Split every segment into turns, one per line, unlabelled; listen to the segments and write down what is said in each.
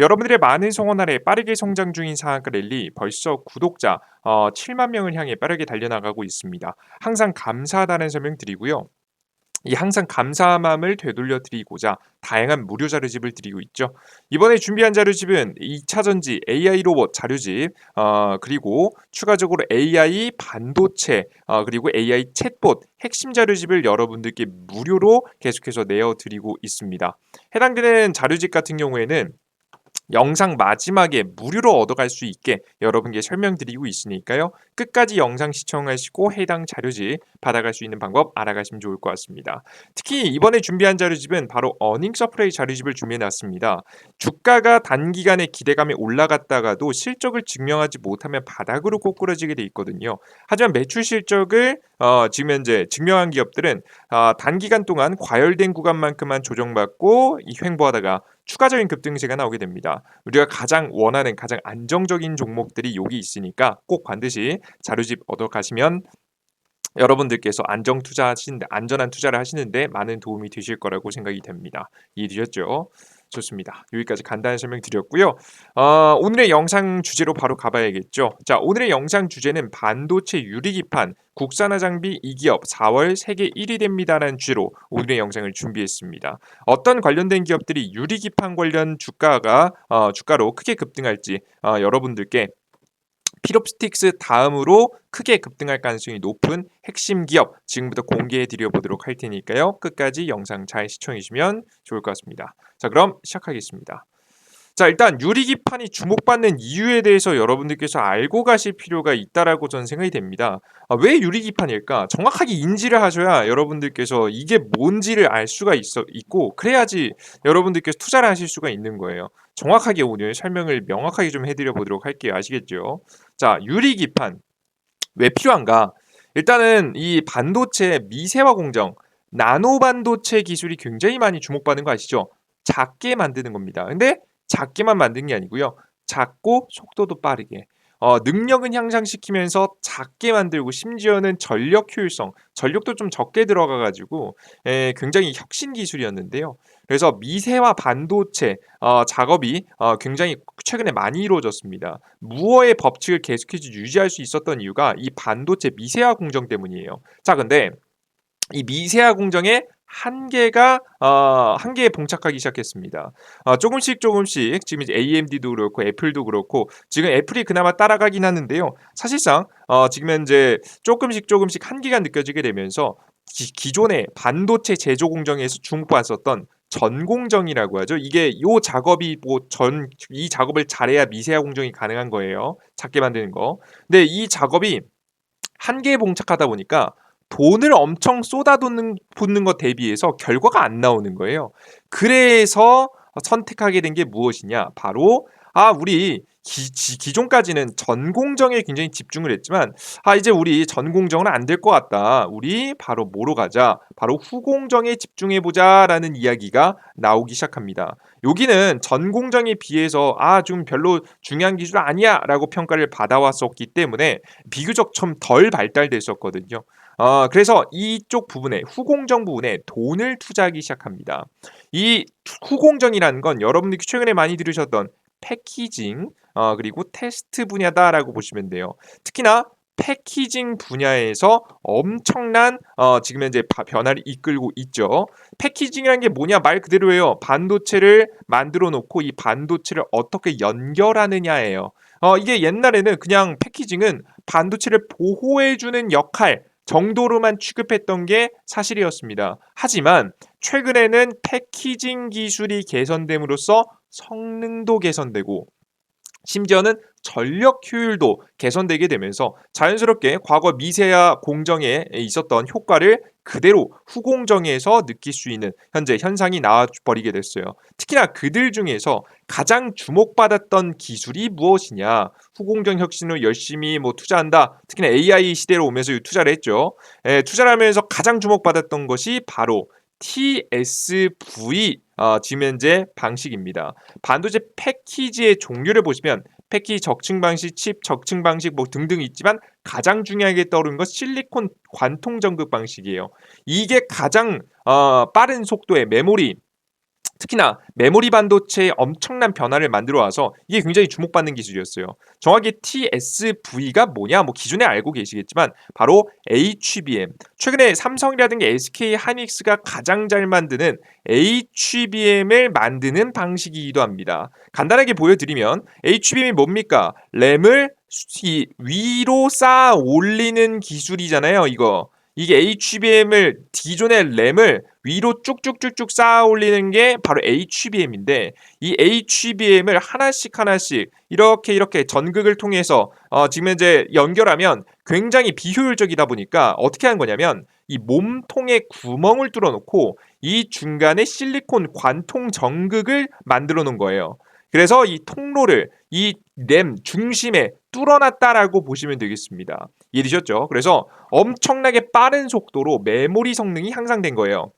여러분들의 많은 성원 아래 빠르게 성장 중인 상한가 랠리 벌써 구독자 어, 7만 명을 향해 빠르게 달려나가고 있습니다. 항상 감사하다는 설명 드리고요. 이 항상 감사한 마음을 되돌려 드리고자 다양한 무료 자료집을 드리고 있죠. 이번에 준비한 자료집은 2차 전지 AI 로봇 자료집, 어, 그리고 추가적으로 AI 반도체, 어, 그리고 AI 챗봇 핵심 자료집을 여러분들께 무료로 계속해서 내어 드리고 있습니다. 해당되는 자료집 같은 경우에는 영상 마지막에 무료로 얻어갈 수 있게 여러분께 설명드리고 있으니까요. 끝까지 영상 시청하시고 해당 자료집 받아갈 수 있는 방법 알아가시면 좋을 것 같습니다. 특히 이번에 준비한 자료집은 바로 어닝 서프라이 자료집을 준비해놨습니다. 주가가 단기간에 기대감이 올라갔다가도 실적을 증명하지 못하면 바닥으로 꼬꾸라지게 돼 있거든요. 하지만 매출 실적을 어, 지금 현재 증명한 기업들은 어, 단기간 동안 과열된 구간만큼만 조정받고 이 횡보하다가 추가적인 급등세가 나오게 됩니다. 우리가 가장 원하는 가장 안정적인 종목들이 여기 있으니까 꼭 반드시 자료집 얻어 가시면 여러분들께서 안정 투자하시는데 안전한 투자를 하시는데 많은 도움이 되실 거라고 생각이 됩니다. 이해되셨죠? 좋습니다. 여기까지 간단한 설명 드렸고요. 어, 오늘의 영상 주제로 바로 가봐야겠죠. 자, 오늘의 영상 주제는 반도체 유리기판 국산화 장비 2기업 4월 세계 1위 됩니다라는 주제로 오늘의 영상을 준비했습니다. 어떤 관련된 기업들이 유리기판 관련 주가가 어, 주가로 크게 급등할지 어, 여러분들께 피롭스틱스 다음으로 크게 급등할 가능성이 높은 핵심 기업 지금부터 공개해 드려 보도록 할 테니까요. 끝까지 영상 잘 시청해 주시면 좋을 것 같습니다. 자, 그럼 시작하겠습니다. 자, 일단 유리기판이 주목받는 이유에 대해서 여러분들께서 알고 가실 필요가 있다라고 저는 생각이 됩니다. 아, 왜 유리기판일까? 정확하게 인지를 하셔야 여러분들께서 이게 뭔지를 알 수가 있어 있고 그래야지 여러분들께서 투자를 하실 수가 있는 거예요. 정확하게 오늘 설명을 명확하게 좀 해드려 보도록 할게요. 아시겠죠? 자, 유리기판 왜 필요한가? 일단은 이 반도체 미세화 공정, 나노 반도체 기술이 굉장히 많이 주목받는 거 아시죠? 작게 만드는 겁니다. 근데 작게만 만든 게 아니고요. 작고 속도도 빠르게. 어, 능력은 향상시키면서 작게 만들고 심지어는 전력 효율성, 전력도 좀 적게 들어가가지고 에, 굉장히 혁신 기술이었는데요. 그래서 미세화 반도체 어, 작업이 어, 굉장히 최근에 많이 이루어졌습니다. 무어의 법칙을 계속해서 유지할 수 있었던 이유가 이 반도체 미세화 공정 때문이에요. 자, 근데 이 미세화 공정에 한계가 어, 한계에 봉착하기 시작했습니다. 어, 조금씩 조금씩 지금 이제 AMD도 그렇고 애플도 그렇고 지금 애플이 그나마 따라가긴 하는데요. 사실상 어, 지금 현재 조금씩 조금씩 한계가 느껴지게 되면서 기, 존의 반도체 제조 공정에서 주목받았었던 전공정이라고 하죠. 이게 요 작업이 뭐 전 이 작업을 잘해야 미세화 공정이 가능한 거예요. 작게 만드는 거. 근데 이 작업이 한계에 봉착하다 보니까 돈을 엄청 쏟아붓는 붓는 것 대비해서 결과가 안 나오는 거예요. 그래서 선택하게 된 게 무엇이냐? 바로 아 우리 기, 기, 존까지는 전공정에 굉장히 집중을 했지만 아 이제 우리 전공정은 안 될 것 같다. 우리 바로 뭐로 가자. 바로 후공정에 집중해 보자라는 이야기가 나오기 시작합니다. 여기는 전공정에 비해서 아 좀 별로 중요한 기술 아니야라고 평가를 받아왔었기 때문에 비교적 좀 덜 발달됐었거든요. 어, 그래서 이쪽 부분에 후공정 부분에 돈을 투자하기 시작합니다. 이 후공정이라는 건 여러분들이 최근에 많이 들으셨던 패키징 어, 그리고 테스트 분야다라고 보시면 돼요. 특히나 패키징 분야에서 엄청난 어, 지금 현재 변화를 이끌고 있죠. 패키징이라는 게 뭐냐 말 그대로예요. 반도체를 만들어 놓고 이 반도체를 어떻게 연결하느냐예요. 어, 이게 옛날에는 그냥 패키징은 반도체를 보호해 주는 역할 정도로만 취급했던 게 사실이었습니다. 하지만 최근에는 패키징 기술이 개선됨으로써 성능도 개선되고 심지어는 전력 효율도 개선되게 되면서 자연스럽게 과거 미세화 공정에 있었던 효과를 그대로 후공정에서 느낄 수 있는 현재 현상이 나와버리게 됐어요. 특히나 그들 중에서 가장 주목받았던 기술이 무엇이냐? 후공정 혁신을 열심히 뭐 투자한다. 특히나 AI 시대로 오면서 투자를 했죠. 에, 투자를 하면서 가장 주목받았던 것이 바로 TSV 어, 지면제 방식입니다. 반도체 패키지의 종류를 보시면 패키지 적층 방식, 칩 적층 방식 뭐 등등 있지만 가장 중요하게 떠오르는 것 실리콘 관통 전극 방식이에요. 이게 가장 어, 빠른 속도의 메모리 특히나 메모리 반도체의 엄청난 변화를 만들어 와서 이게 굉장히 주목받는 기술이었어요. 정확히 TSV가 뭐냐? 뭐 기존에 알고 계시겠지만 바로 HBM. 최근에 삼성이라든가 SK 하이닉스가 가장 잘 만드는 HBM을 만드는 방식이기도 합니다. 간단하게 보여드리면 HBM이 뭡니까? 램을 위로 쌓아 올리는 기술이잖아요. 이거. 이게 HBM을 기존의 램을 위로 쭉쭉쭉쭉 쌓아 올리는 게 바로 HBM인데 이 HBM을 하나씩 하나씩 이렇게 이렇게 전극을 통해서 어 지금 이제 연결하면 굉장히 비효율적이다 보니까 어떻게 하는 거냐면 이 몸통에 구멍을 뚫어 놓고 이 중간에 실리콘 관통 전극을 만들어 놓은 거예요. 그래서 이 통로를 이 램 중심에 뚫어놨다라고 보시면 되겠습니다. 이해되셨죠? 그래서 엄청나게 빠른 속도로 메모리 성능이 향상된 거예요.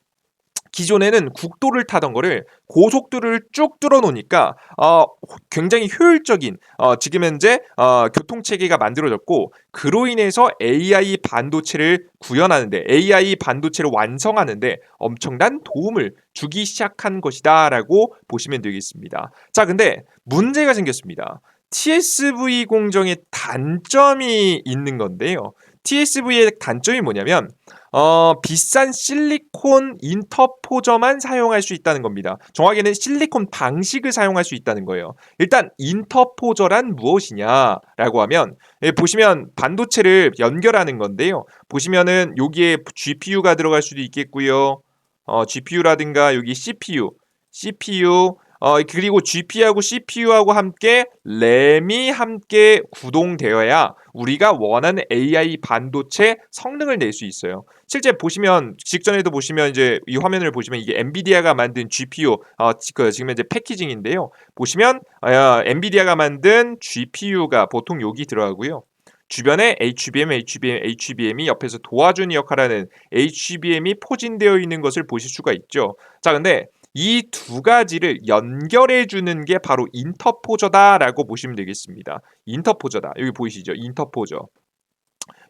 기존에는 국도를 타던 거를 고속도로를 쭉 뚫어 놓으니까 어, 굉장히 효율적인 어, 지금 현재 어, 교통 체계가 만들어졌고 그로 인해서 AI 반도체를 구현하는데 AI 반도체를 완성하는데 엄청난 도움을 주기 시작한 것이다라고 보시면 되겠습니다. 자, 근데 문제가 생겼습니다. TSV 공정에 단점이 있는 건데요. TSV의 단점이 뭐냐면 어, 비싼 실리콘 인터포저만 사용할 수 있다는 겁니다. 정확히는 실리콘 방식을 사용할 수 있다는 거예요. 일단 인터포저란 무엇이냐라고 하면 예, 보시면 반도체를 연결하는 건데요. 보시면은 여기에 GPU가 들어갈 수도 있겠고요. 어, GPU라든가 여기 CPU, CPU 어, 그리고 GPU하고 CPU하고 함께 램이 함께 구동되어야 우리가 원하는 AI 반도체 성능을 낼 수 있어요. 실제 보시면 직전에도 보시면 이제 이 화면을 보시면 이게 엔비디아가 만든 GPU 어, 그 지금 이제 패키징인데요. 보시면 어, 엔비디아가 만든 GPU가 보통 여기 들어가고요. 주변에 HBM, HBM, HBM이 옆에서 도와주는 역할하는 HBM이 포진되어 있는 것을 보실 수가 있죠. 자, 근데 이 두 가지를 연결해 주는 게 바로 인터포저다라고 보시면 되겠습니다. 인터포저다. 여기 보이시죠? 인터포저.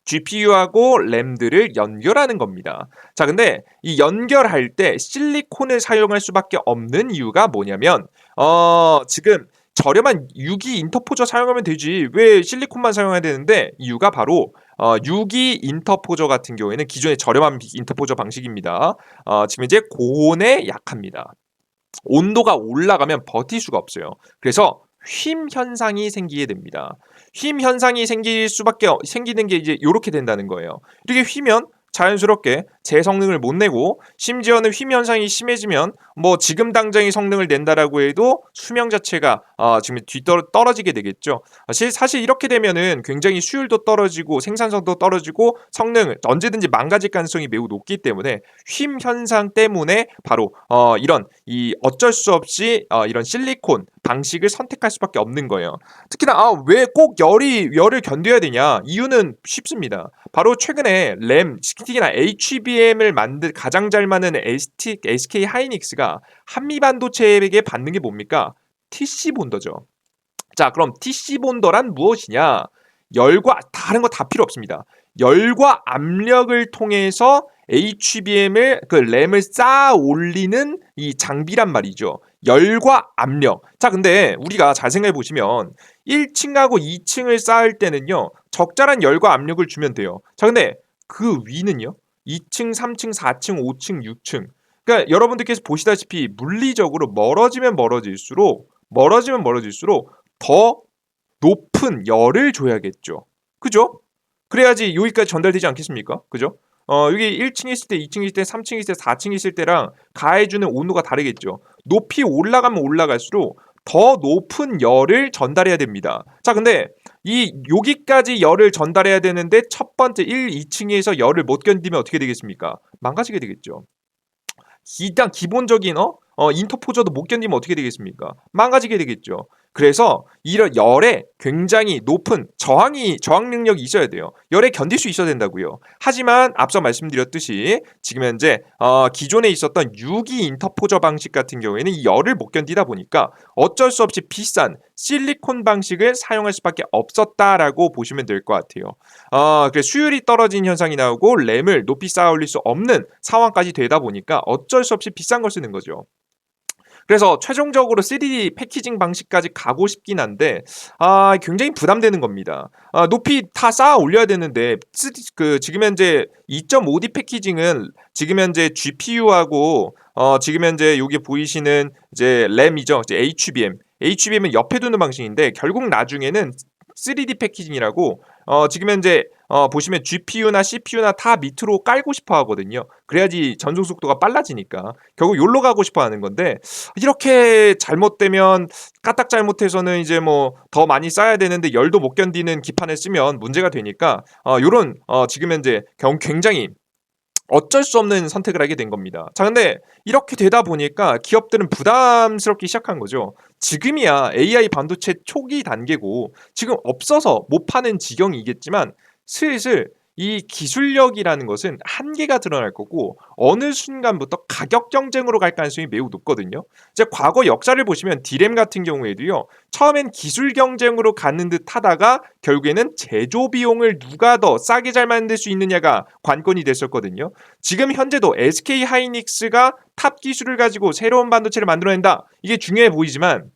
GPU하고 램들을 연결하는 겁니다. 자, 근데 이 연결할 때 실리콘을 사용할 수밖에 없는 이유가 뭐냐면 어, 지금 저렴한 유기 인터포저 사용하면 되지. 왜 실리콘만 사용해야 되는데 이유가 바로 어, 유기 인터포저 같은 경우에는 기존의 저렴한 인터포저 방식입니다. 어, 지금 이제 고온에 약합니다. 온도가 올라가면 버틸 수가 없어요. 그래서 휨 현상이 생기게 됩니다. 휨 현상이 생길 수밖에 생기는 게 이제 이렇게 된다는 거예요. 이렇게 휘면 자연스럽게 제 성능을 못 내고 심지어는 휘 현상이 심해지면 뭐 지금 당장의 성능을 낸다라고 해도 수명 자체가 어, 지금 뒤떨어지게 되겠죠. 사실, 사실 이렇게 되면은 굉장히 수율도 떨어지고 생산성도 떨어지고 성능 언제든지 망가질 가능성이 매우 높기 때문에 휨 현상 때문에 바로 어, 이런 이 어쩔 수 없이 어, 이런 실리콘 방식을 선택할 수밖에 없는 거예요. 특히나 아, 왜 꼭 열이 열을 견뎌야 되냐? 이유는 쉽습니다. 바로 최근에 램, 특히나 HBM 을 만든 가장 잘 만드는 ST, SK 하이닉스가 한미 반도체에게 받는 게 뭡니까? TC 본더죠. 자, 그럼 TC 본더란 무엇이냐? 열과 다른 거 다 필요 없습니다. 열과 압력을 통해서 HBM을 그 램을 쌓아 올리는 이 장비란 말이죠. 열과 압력. 자, 근데 우리가 잘 생각해 보시면 1층하고 2층을 쌓을 때는요. 적절한 열과 압력을 주면 돼요. 자, 근데 그 위는요. 2층, 3층, 4층, 5층, 6층. 그러니까 여러분들께서 보시다시피 물리적으로 멀어지면 멀어질수록 멀어지면 멀어질수록 더 높은 열을 줘야겠죠. 그죠? 그래야지 여기까지 전달되지 않겠습니까? 그죠? 어, 여기 1층 있을 때, 2층 있을 때, 3층 있을 때, 4층 있을 때랑 가해주는 온도가 다르겠죠. 높이 올라가면 올라갈수록 더 높은 열을 전달해야 됩니다. 자, 근데 이 여기까지 열을 전달해야 되는데 첫 번째 1, 2층에서 열을 못 견디면 어떻게 되겠습니까? 망가지게 되겠죠. 일단 기본적인 어, 어 인터포저도 못 견디면 어떻게 되겠습니까? 망가지게 되겠죠. 그래서 이런 열에 굉장히 높은 저항이 저항 능력이 있어야 돼요. 열에 견딜 수 있어야 된다고요. 하지만 앞서 말씀드렸듯이 지금 현재 어, 기존에 있었던 유기 인터포저 방식 같은 경우에는 이 열을 못 견디다 보니까 어쩔 수 없이 비싼 실리콘 방식을 사용할 수밖에 없었다라고 보시면 될 것 같아요. 어, 그래 수율이 떨어진 현상이 나오고 램을 높이 쌓아 올릴 수 없는 상황까지 되다 보니까 어쩔 수 없이 비싼 걸 쓰는 거죠. 그래서 최종적으로 3D 패키징 방식까지 가고 싶긴 한데 아 굉장히 부담되는 겁니다. 아, 높이 다 쌓아 올려야 되는데 그 지금 현재 2.5D 패키징은 지금 현재 GPU하고 어 지금 현재 여기 보이시는 이제 램이죠. 이제 HBM. HBM은 옆에 두는 방식인데 결국 나중에는 3D 패키징이라고 어 지금 현재 어, 보시면 GPU나 CPU나 다 밑으로 깔고 싶어 하거든요. 그래야지 전송 속도가 빨라지니까. 결국 yor로 가고 싶어 하는 건데 이렇게 잘못되면 까딱 잘못해서는 이제 뭐 더 많이 쌓아야 되는데 열도 못 견디는 기판을 쓰면 문제가 되니까 어, 요런 어, 지금 현재 경 굉장히 어쩔 수 없는 선택을 하게 된 겁니다. 자, 근데 이렇게 되다 보니까 기업들은 부담스럽기 시작한 거죠. 지금이야 AI 반도체 초기 단계고 지금 없어서 못 파는 지경이겠지만 슬슬 이 기술력이라는 것은 한계가 드러날 거고 어느 순간부터 가격 경쟁으로 갈 가능성이 매우 높거든요. 이제 과거 역사를 보시면 디램 같은 경우에도요. 처음엔 기술 경쟁으로 가는 듯 하다가 결국에는 제조 비용을 누가 더 싸게 잘 만들 수 있느냐가 관건이 됐었거든요. 지금 현재도 SK 하이닉스가 탑 기술을 가지고 새로운 반도체를 만들어낸다. 이게 중요해 보이지만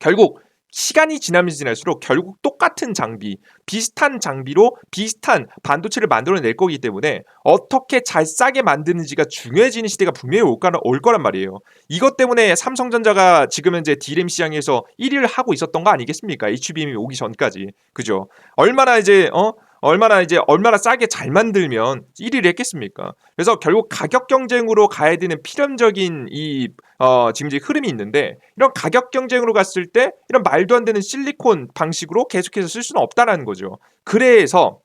결국 시간이 지나면 지날수록 결국 똑같은 장비, 비슷한 장비로 비슷한 반도체를 만들어낼 거기 때문에 어떻게 잘 싸게 만드는지가 중요해지는 시대가 분명히 올, 거란, 말이에요. 이것 때문에 삼성전자가 지금 현재 디램 시장에서 1위를 하고 있었던 거 아니겠습니까? HBM이 오기 전까지. 그죠? 얼마나 이제, 어? 얼마나 이제 얼마나 싸게 잘 만들면 1위를 했겠습니까? 그래서 결국 가격 경쟁으로 가야 되는 필연적인 이 어, 지금 이제 흐름이 있는데 이런 가격 경쟁으로 갔을 때 이런 말도 안 되는 실리콘 방식으로 계속해서 쓸 수는 없다라는 거죠. 그래서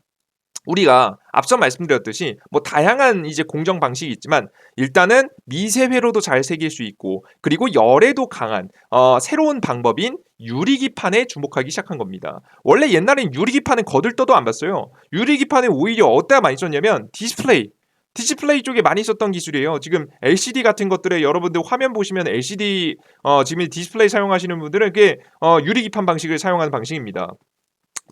우리가 앞서 말씀드렸듯이 뭐 다양한 이제 공정 방식이 있지만 일단은 미세 회로도 잘 새길 수 있고 그리고 열에도 강한 어, 새로운 방법인 유리기판에 주목하기 시작한 겁니다. 원래 옛날엔 유리기판은 거들떠도 안 봤어요. 유리기판에 오히려 어디다 많이 썼냐면 디스플레이 디스플레이 쪽에 많이 썼던 기술이에요. 지금 LCD 같은 것들에 여러분들 화면 보시면 LCD 어, 지금 디스플레이 사용하시는 분들은 그게 어, 유리기판 방식을 사용하는 방식입니다.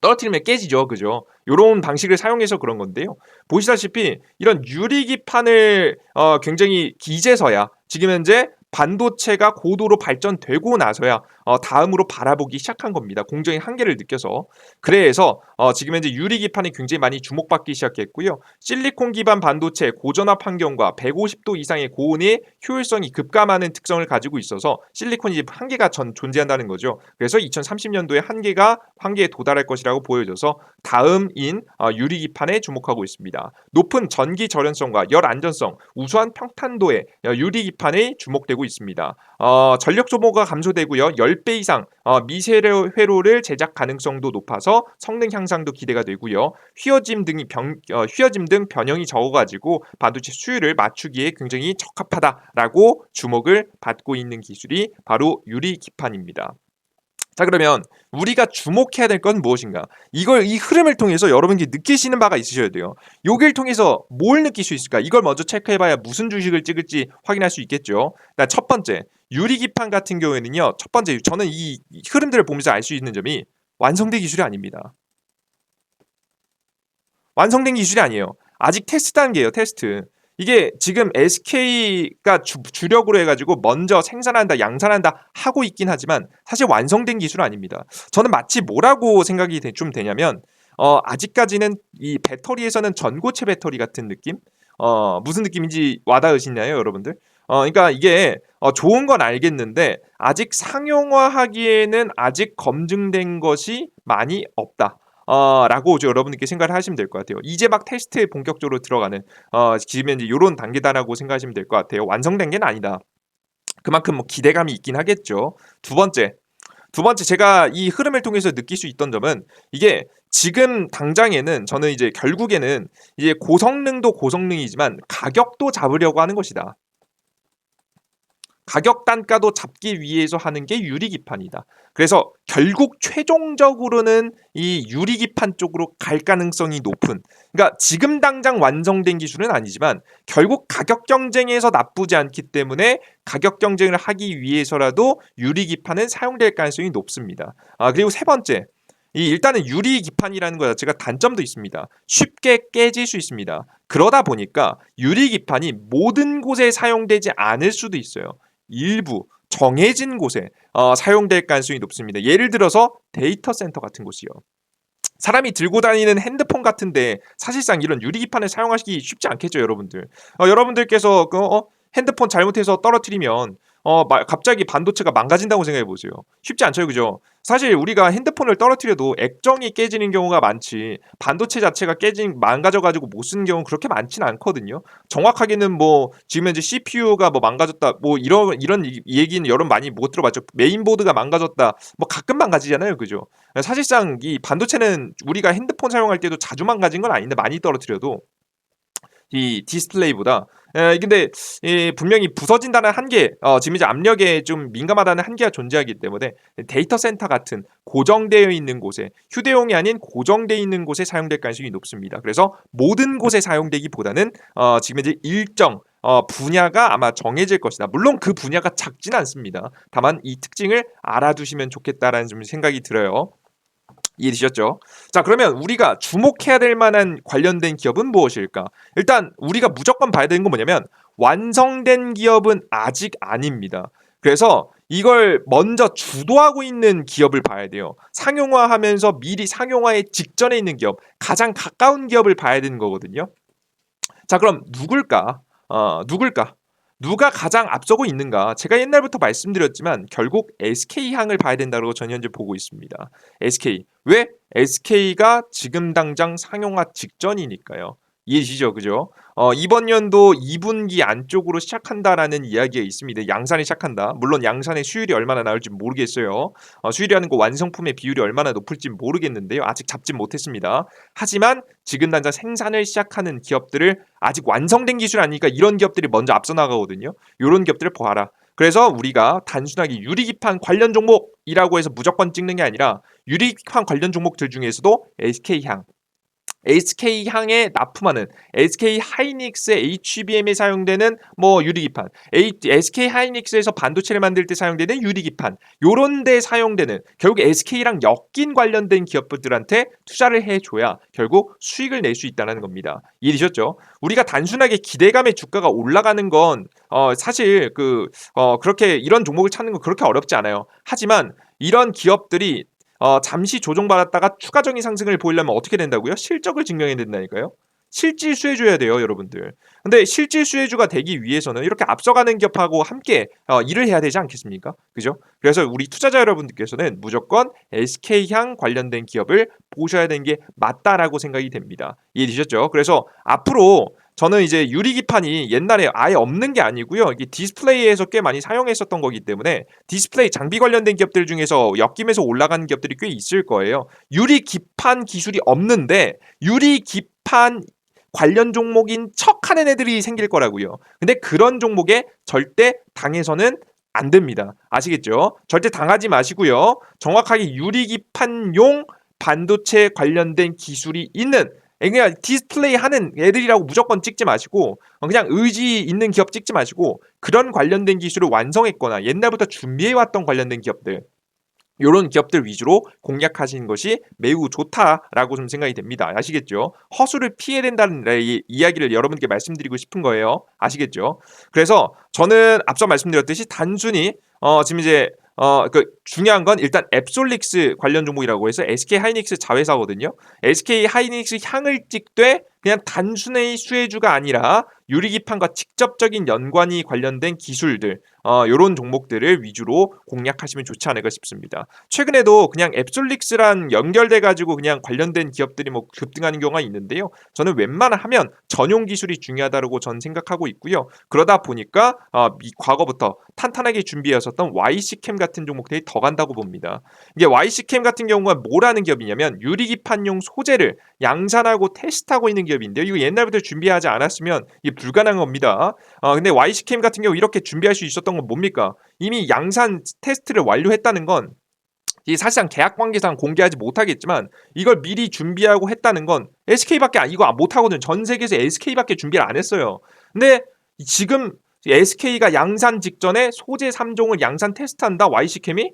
떨어뜨리면 깨지죠. 그죠? 요런 방식을 사용해서 그런 건데요. 보시다시피 이런 유리기판을 어, 굉장히 기재서야 지금 현재 반도체가 고도로 발전되고 나서야 어, 다음으로 바라보기 시작한 겁니다. 공정의 한계를 느껴서. 그래서 어, 지금 현재 유리 기판이 굉장히 많이 주목받기 시작했고요. 실리콘 기반 반도체 고전압 환경과 150도 이상의 고온의 효율성이 급감하는 특성을 가지고 있어서 실리콘이 한계가 전 존재한다는 거죠. 그래서 2030년도에 한계가 한계에 도달할 것이라고 보여져서 다음인 어, 유리 기판에 주목하고 있습니다. 높은 전기 절연성과 열 안전성, 우수한 평탄도의 유리 기판에 주목되고 있습니다. 어, 전력 소모가 감소되고요. 10배 이상 어, 미세회로를 제작 가능성도 높아서 성능 향상도 기대가 되고요. 휘어짐 등이 병, 어, 휘어짐 등 변형이 적어가지고 반도체 수율을 맞추기에 굉장히 적합하다라고 주목을 받고 있는 기술이 바로 유리 기판입니다. 자 그러면 우리가 주목해야 될 건 무엇인가? 이걸 이 흐름을 통해서 여러분이 느끼시는 바가 있으셔야 돼요. 요길 통해서 뭘 느낄 수 있을까? 이걸 먼저 체크해봐야 무슨 주식을 찍을지 확인할 수 있겠죠. 첫 번째 유리기판 같은 경우에는요. 첫 번째 저는 이 흐름들을 보면서 알 수 있는 점이 완성된 기술이 아닙니다. 완성된 기술이 아니에요. 아직 테스트 단계예요. 테스트. 이게 지금 SK가 주, 주력으로 해가지고 먼저 생산한다, 양산한다 하고 있긴 하지만 사실 완성된 기술은 아닙니다. 저는 마치 뭐라고 생각이 되, 좀 되냐면 어, 아직까지는 이 배터리에서는 전고체 배터리 같은 느낌? 어, 무슨 느낌인지 와닿으시나요, 여러분들? 어, 그러니까 이게 어, 좋은 건 알겠는데 아직 상용화하기에는 아직 검증된 것이 많이 없다. 어, 라고 여러분들께 생각을 하시면 될 것 같아요. 이제 막 테스트에 본격적으로 들어가는 어, 지금 이제 이런 단계다라고 생각하시면 될 것 같아요. 완성된 게 아니다. 그만큼 뭐 기대감이 있긴 하겠죠. 두 번째, 두 번째 제가 이 흐름을 통해서 느낄 수 있던 점은 이게 지금 당장에는 저는 이제 결국에는 이제 고성능도 고성능이지만 가격도 잡으려고 하는 것이다. 가격 단가도 잡기 위해서 하는 게 유리 기판이다. 그래서 결국 최종적으로는 이 유리 기판 쪽으로 갈 가능성이 높은 그러니까 지금 당장 완성된 기술은 아니지만 결국 가격 경쟁에서 나쁘지 않기 때문에 가격 경쟁을 하기 위해서라도 유리 기판은 사용될 가능성이 높습니다. 아 그리고 세 번째 이 일단은 유리 기판이라는 것 자체가 단점도 있습니다. 쉽게 깨질 수 있습니다. 그러다 보니까 유리 기판이 모든 곳에 사용되지 않을 수도 있어요. 일부 정해진 곳에 어, 사용될 가능성이 높습니다. 예를 들어서 데이터 센터 같은 곳이요. 사람이 들고 다니는 핸드폰 같은데 사실상 이런 유리기판을 사용하시기 쉽지 않겠죠, 여러분들. 어, 여러분들께서 그, 어, 핸드폰 잘못해서 떨어뜨리면 어, 갑자기 반도체가 망가진다고 생각해 보세요. 쉽지 않죠, 그죠? 사실 우리가 핸드폰을 떨어뜨려도 액정이 깨지는 경우가 많지 반도체 자체가 깨진 망가져가지고 못 쓰는 경우는 그렇게 많지는 않거든요. 정확하게는 뭐 지금 현재 CPU가 뭐 망가졌다 뭐 이런 이런 얘기는 여러분 많이 못 들어봤죠. 메인보드가 망가졌다 뭐 가끔 망가지잖아요, 그죠? 사실상 이 반도체는 우리가 핸드폰 사용할 때도 자주 망가진 건 아닌데 많이 떨어뜨려도 이 디스플레이보다 에, 근데 이 분명히 부서진다는 한계, 어, 지금 이제 압력에 좀 민감하다는 한계가 존재하기 때문에 데이터 센터 같은 고정되어 있는 곳에 휴대용이 아닌 고정되어 있는 곳에 사용될 가능성이 높습니다. 그래서 모든 곳에 사용되기보다는 어, 지금 이제 일정 어, 분야가 아마 정해질 것이다. 물론 그 분야가 작진 않습니다. 다만 이 특징을 알아두시면 좋겠다라는 좀 생각이 들어요. 이해되셨죠? 자 그러면 우리가 주목해야 될 만한 관련된 기업은 무엇일까? 일단 우리가 무조건 봐야 되는 건 뭐냐면 완성된 기업은 아직 아닙니다. 그래서 이걸 먼저 주도하고 있는 기업을 봐야 돼요. 상용화하면서 미리 상용화의 직전에 있는 기업, 가장 가까운 기업을 봐야 되는 거거든요. 자 그럼 누굴까? 어, 누굴까? 누가 가장 앞서고 있는가? 제가 옛날부터 말씀드렸지만 결국 SK향을 봐야 된다고 저는 현재 보고 있습니다. SK. 왜? SK가 지금 당장 상용화 직전이니까요. 이해시죠, 그죠? 어, 이번 연도 2분기 안쪽으로 시작한다라는 이야기가 있습니다. 양산이 시작한다. 물론 양산의 수율이 얼마나 나올지 모르겠어요. 어, 수율이라는 거 완성품의 비율이 얼마나 높을지 모르겠는데요. 아직 잡진 못했습니다. 하지만 지금 당장 생산을 시작하는 기업들을 아직 완성된 기술 아니니까 이런 기업들이 먼저 앞서 나가거든요. 이런 기업들을 보아라. 그래서 우리가 단순하게 유리기판 관련 종목이라고 해서 무조건 찍는 게 아니라 유리기판 관련 종목들 중에서도 SK향, SK향에 납품하는 SK 하이닉스의 HBM에 사용되는 뭐 유리기판, SK 하이닉스에서 반도체를 만들 때 사용되는 유리기판, 요런 데 사용되는 결국 SK랑 엮인 관련된 기업들한테 투자를 해줘야 결국 수익을 낼 수 있다는 겁니다. 이해되셨죠? 우리가 단순하게 기대감에 주가가 올라가는 건 어, 사실 그 어, 그렇게 이런 종목을 찾는 건 그렇게 어렵지 않아요. 하지만 이런 기업들이 어, 잠시 조정받았다가 추가적인 상승을 보이려면 어떻게 된다고요? 실적을 증명해야 된다니까요. 실질 수혜주야 돼요, 여러분들. 근데 실질 수혜주가 되기 위해서는 이렇게 앞서가는 기업하고 함께 어, 일을 해야 되지 않겠습니까? 그죠? 그래서 우리 투자자 여러분들께서는 무조건 SK향 관련된 기업을 보셔야 되는 게 맞다라고 생각이 됩니다. 이해되셨죠? 그래서 앞으로 저는 이제 유리기판이 옛날에 아예 없는 게 아니고요. 이게 디스플레이에서 꽤 많이 사용했었던 거기 때문에 디스플레이 장비 관련된 기업들 중에서 엮임에서 올라가는 기업들이 꽤 있을 거예요. 유리기판 기술이 없는데 유리기판 관련 종목인 척 하는 애들이 생길 거라고요. 근데 그런 종목에 절대 당해서는 안 됩니다. 아시겠죠? 절대 당하지 마시고요. 정확하게 유리기판용 반도체 관련된 기술이 있는 그냥 디스플레이 하는 애들이라고 무조건 찍지 마시고 어, 그냥 의지 있는 기업 찍지 마시고 그런 관련된 기술을 완성했거나 옛날부터 준비해왔던 관련된 기업들 이런 기업들 위주로 공략하시는 것이 매우 좋다라고 좀 생각이 됩니다. 아시겠죠? 허수를 피해야 된다는 이야기를 여러분께 말씀드리고 싶은 거예요. 아시겠죠? 그래서 저는 앞서 말씀드렸듯이 단순히 어 지금 이제 어, 그 중요한 건 일단 앱솔릭스 관련 종목이라고 해서 SK 하이닉스 자회사거든요. SK 하이닉스 향을 찍되 그냥 단순히 수혜주가 아니라 유리기판과 직접적인 연관이 관련된 기술들 어, 이런 종목들을 위주로 공략하시면 좋지 않을까 싶습니다. 최근에도 그냥 앱솔릭스랑 연결돼 가지고 그냥 관련된 기업들이 뭐 급등하는 경우가 있는데요. 저는 웬만하면 전용 기술이 중요하다고 저는 생각하고 있고요. 그러다 보니까 어, 이 과거부터 탄탄하게 준비해왔었던 YC캠 같은 종목들이 더 간다고 봅니다. 이게 YC캠 같은 경우가 뭐라는 기업이냐면 유리기판용 소재를 양산하고 테스트하고 있는 기업인데요. 이거 옛날부터 준비하지 않았으면 이게 불가능한 겁니다. 어, 근데 YC캠 같은 경우 이렇게 준비할 수 있었던 건 뭡니까? 이미 양산 테스트를 완료했다는 건이 사실상 계약 관계상 공개하지 못하겠지만 이걸 미리 준비하고 했다는 건 SK밖에 이거 못 하거든요. 전 세계에서 SK밖에 준비를 안 했어요. 근데 지금 SK가 양산 직전에 소재 3종을 양산 테스트한다 YC캠이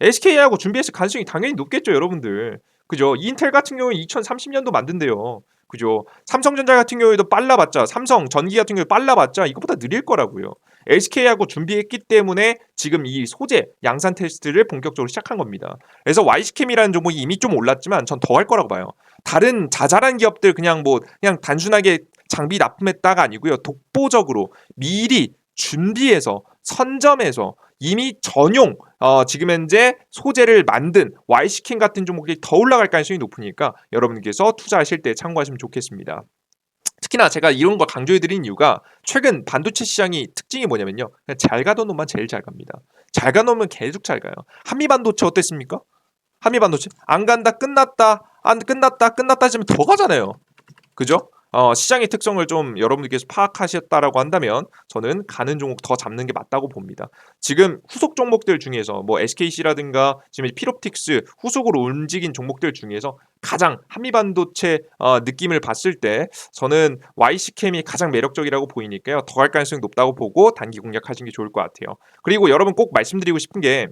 SK하고 준비했을 가능성이 당연히 높겠죠, 여러분들. 그죠? 인텔 같은 경우는 2030년도 만든대요. 그죠? 삼성전자 같은 경우에도 빨라봤자 삼성 전기 같은 경우 빨라봤자 이것보다 느릴 거라고요. SK하고 준비했기 때문에 지금 이 소재 양산 테스트를 본격적으로 시작한 겁니다. 그래서 YC캠이라는 종목이 이미 좀 올랐지만 전 더 할 거라고 봐요. 다른 자잘한 기업들 그냥 뭐 그냥 단순하게 장비 납품했다가 아니고요. 독보적으로 미리 준비해서 선점해서 이미 전용 어, 지금 현재 소재를 만든 Y시킨 같은 종목이 더 올라갈 가능성이 높으니까 여러분께서 투자하실 때 참고하시면 좋겠습니다. 특히나 제가 이런 걸 강조해드린 이유가 최근 반도체 시장이 특징이 뭐냐면요. 잘 가던 놈만 제일 잘 갑니다. 잘 가는 놈은 계속 잘 가요. 한미 반도체 어땠습니까? 한미 반도체 안 간다 끝났다 안 끝났다 끝났다 하시면 더 가잖아요. 그죠? 어, 시장의 특성을 좀 여러분들께서 파악하셨다라고 한다면 저는 가는 종목 더 잡는 게 맞다고 봅니다. 지금 후속 종목들 중에서 뭐 SKC라든가 지금 피롭틱스 후속으로 움직인 종목들 중에서 가장 한미반도체 어, 느낌을 봤을 때 저는 YC캠이 가장 매력적이라고 보이니까요. 더 갈 가능성이 높다고 보고 단기 공략하시는 게 좋을 것 같아요. 그리고 여러분 꼭 말씀드리고 싶은 게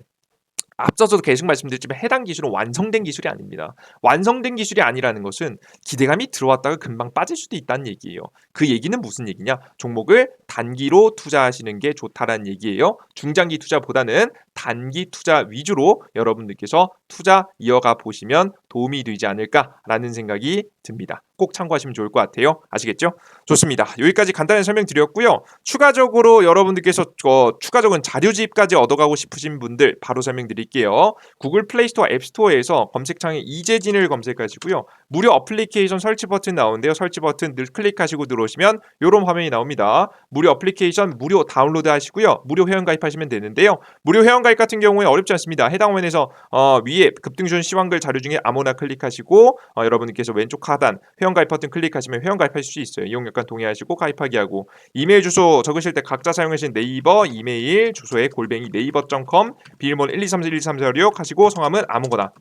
앞서서도 계속 말씀드렸지만 해당 기술은 완성된 기술이 아닙니다. 완성된 기술이 아니라는 것은 기대감이 들어왔다가 금방 빠질 수도 있다는 얘기예요. 그 얘기는 무슨 얘기냐? 종목을 단기로 투자하시는 게 좋다라는 얘기예요. 중장기 투자보다는 단기 투자 위주로 여러분들께서 투자 이어가 보시면 도움이 되지 않을까라는 생각이 듭니다. 꼭 참고하시면 좋을 것 같아요. 아시겠죠? 좋습니다. 여기까지 간단히 설명드렸고요. 추가적으로 여러분들께서 어, 추가적인 자료집까지 얻어가고 싶으신 분들 바로 설명드릴게요. 구글 플레이스토어 앱스토어에서 검색창에 이재진을 검색하시고요. 무료 어플리케이션 설치 버튼 나오는데요. 설치 버튼 늘 클릭하시고 들어오시면 이런 화면이 나옵니다. 무료 어플리케이션 무료 다운로드 하시고요. 무료 회원 가입하시면 되는데요. 무료 회원 가입 같은 경우에 어렵지 않습니다. 해당 화면에서 어, 위에 급등준 시황글 자료 중에 아무나 클릭하시고 어, 여러분께서 왼쪽 하단 회원 가입 버튼 클릭하시면 회원 가입하실 수 있어요. 이용 약관 동의하시고 가입하기 하고 이메일 주소 적으실 때 각자 사용하신 네이버 이메일 주소에 골뱅이 네이버.com 비밀번호 1 2 3 4 1 2 3 4 6 하시고 성함은 아무거나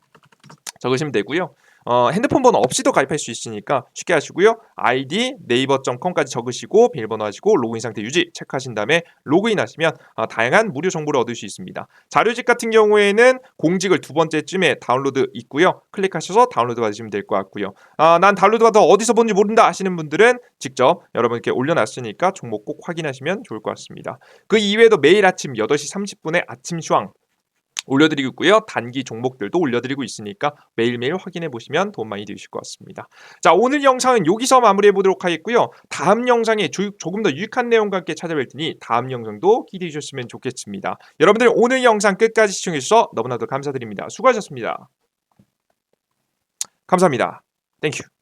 적으시면 되고요. 어, 핸드폰 번호 없이도 가입할 수 있으니까 쉽게 하시고요. 아이디 네이버.com까지 적으시고 비밀번호 하시고 로그인 상태 유지 체크하신 다음에 로그인 하시면 어, 다양한 무료 정보를 얻을 수 있습니다. 자료집 같은 경우에는 공직을 두 번째쯤에 다운로드 있고요. 클릭하셔서 다운로드 받으시면 될 것 같고요. 아, 난 다운로드 받아 어디서 본지 모른다 하시는 분들은 직접 여러분께 올려놨으니까 종목 꼭 확인하시면 좋을 것 같습니다. 그 이외에도 매일 아침 8시 30분에 아침 슈황 올려드리고 있고요. 단기 종목들도 올려드리고 있으니까 매일매일 확인해 보시면 도움 많이 되실 것 같습니다. 자 오늘 영상은 여기서 마무리해 보도록 하겠고요. 다음 영상에 조, 조금 더 유익한 내용과 함께 찾아뵐 테니 다음 영상도 기대해 주셨으면 좋겠습니다. 여러분들 오늘 영상 끝까지 시청해 주셔서 너무나도 감사드립니다. 수고하셨습니다. 감사합니다. 땡큐.